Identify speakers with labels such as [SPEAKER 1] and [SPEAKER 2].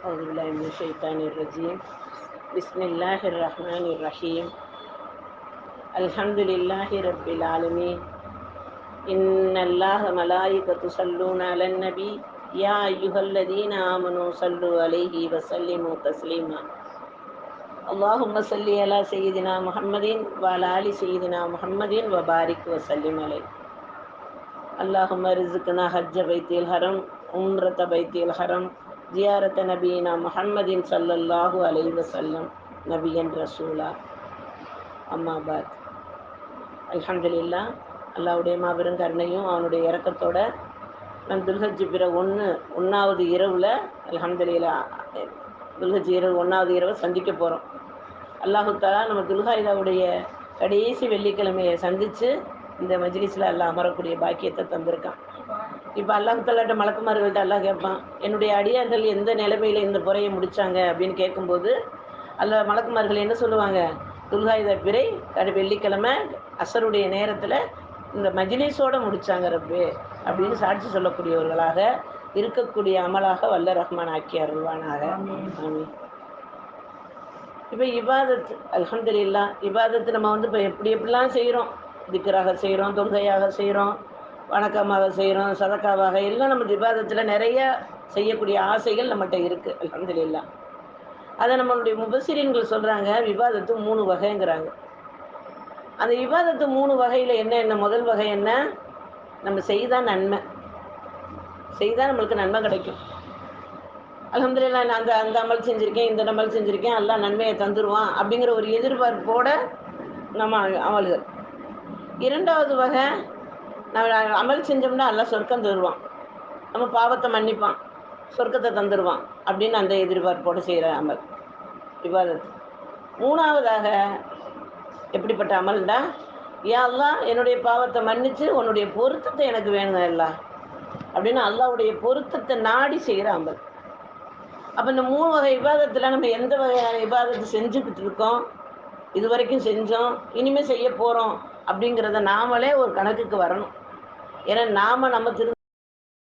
[SPEAKER 1] أعوذ بالله من الشيطان الرجيم. بسم الله الرحمن الرحيم. الحمد لله رب العالمين. إن الله ملائكة يصلون على النبي. يا أيها الذين آمنوا صلوا عليه وسلموا تسليما. اللهم صل على سيدنا محمد وعلى آل سيدنا محمد وبارك وسلم عليه. اللهم رزقنا حج بيت الحرم عمرة بيت الحرم ஜியாரத்த நபீனா முஹம்மதின் சல்லல்லாஹு அலை வசல்லம் நபியன் ரசூலா. அம்மாபாத் அல்ஹம்துலில்லா அல்லாவுடைய மாபெரும் கருணையும் அவனுடைய இறக்கத்தோட நான் துல்ஹஜ் பிற ஒன்று ஒன்றாவது இரவில் அல்ஹம்துலில்லா துல்ஹஜ் இரவு ஒன்றாவது இரவை சந்திக்க போகிறோம் அல்லாஹு தாலா நம்ம துல்ஹாயுதாவுடைய கடைசி வெள்ளிக்கிழமையை சந்தித்து இந்த மஜ்லிஸில் எல்லாம் அமரக்கூடிய பாக்கியத்தை தந்திருக்கான். இப்போ அல்லாஹு மலக்குமார்கள்ட்ட அல்லாஹ் கேட்பான் என்னுடைய அடியார்கள் எந்த நிலைமையில் இந்த புறையை முடித்தாங்க அப்படின்னு கேட்கும்போது அல்ல மலக்குமார்கள் என்ன சொல்லுவாங்க துல்காயுத பிறை கடை வெள்ளிக்கிழமை அசருடைய நேரத்தில் இந்த மஜ்லிஸோடு முடித்தாங்க ரப்பு அப்படின்னு சாட்சி சொல்லக்கூடியவர்களாக இருக்கக்கூடிய அமலாக வல்ல ரஹ்மான் ஆக்கி அருள்வானாக. இப்போ இபாதத் அல்ஹம்துலில்லா இபாதத்து நம்ம வந்து இப்போ எப்படி எப்படிலாம் செய்கிறோம் திக்கராக செய்கிறோம் தொல்கையாக செய்கிறோம் வணக்கமாக செய்கிறோம் சதக்காவாக எல்லாம் நம்ம விவாதத்தில் நிறைய செய்யக்கூடிய ஆசைகள் நம்மகிட்ட இருக்குது அல்ஹம்துலில்லா. அதை நம்மளுடைய முபசிரியன்கள் சொல்கிறாங்க விவாதத்து மூணு வகைங்கிறாங்க. அந்த விவாதத்து மூணு வகையில் என்ன என்ன முதல் வகை என்ன? நம்ம செய்தால் நன்மை. செய்தால் நம்மளுக்கு நன்மை கிடைக்கும். அலமதுல்லா நான் அந்த அந்த அமல் செஞ்சுருக்கேன் இந்த அமல் செஞ்சுருக்கேன் எல்லாம் நன்மையை தந்துடுவான் அப்படிங்கிற ஒரு எதிர்பார்ப்போட நம்ம அமல்கள். இரண்டாவது வகை நம்ம அமல் செஞ்சோம்னா எல்லாம் சொர்க்கம் தருவான். நம்ம பாவத்தை மன்னிப்பான். சொர்க்கத்தை தந்துடுவான் அப்படின்னு அந்த எதிர்பார்ப்போடு செய்கிற அமல். விவாதத்து மூணாவதாக எப்படிப்பட்ட அமல்டா ஏன் அல்லா என்னுடைய பாவத்தை மன்னித்து உன்னுடைய பொருத்தத்தை எனக்கு வேணும் எல்லா அப்படின்னு அல்லாவுடைய பொருத்தத்தை நாடி செய்கிற அமல். அப்போ இந்த மூணு வகை விவாதத்தில் நம்ம எந்த வகையான விவாதத்தை செஞ்சுக்கிட்டு இருக்கோம் இது வரைக்கும் செஞ்சோம் இனிமேல் செய்ய போகிறோம் அப்படிங்கிறத நாமளே ஒரு கணக்குக்கு வரணும். ஏன்னா நாம் நம்ம திரு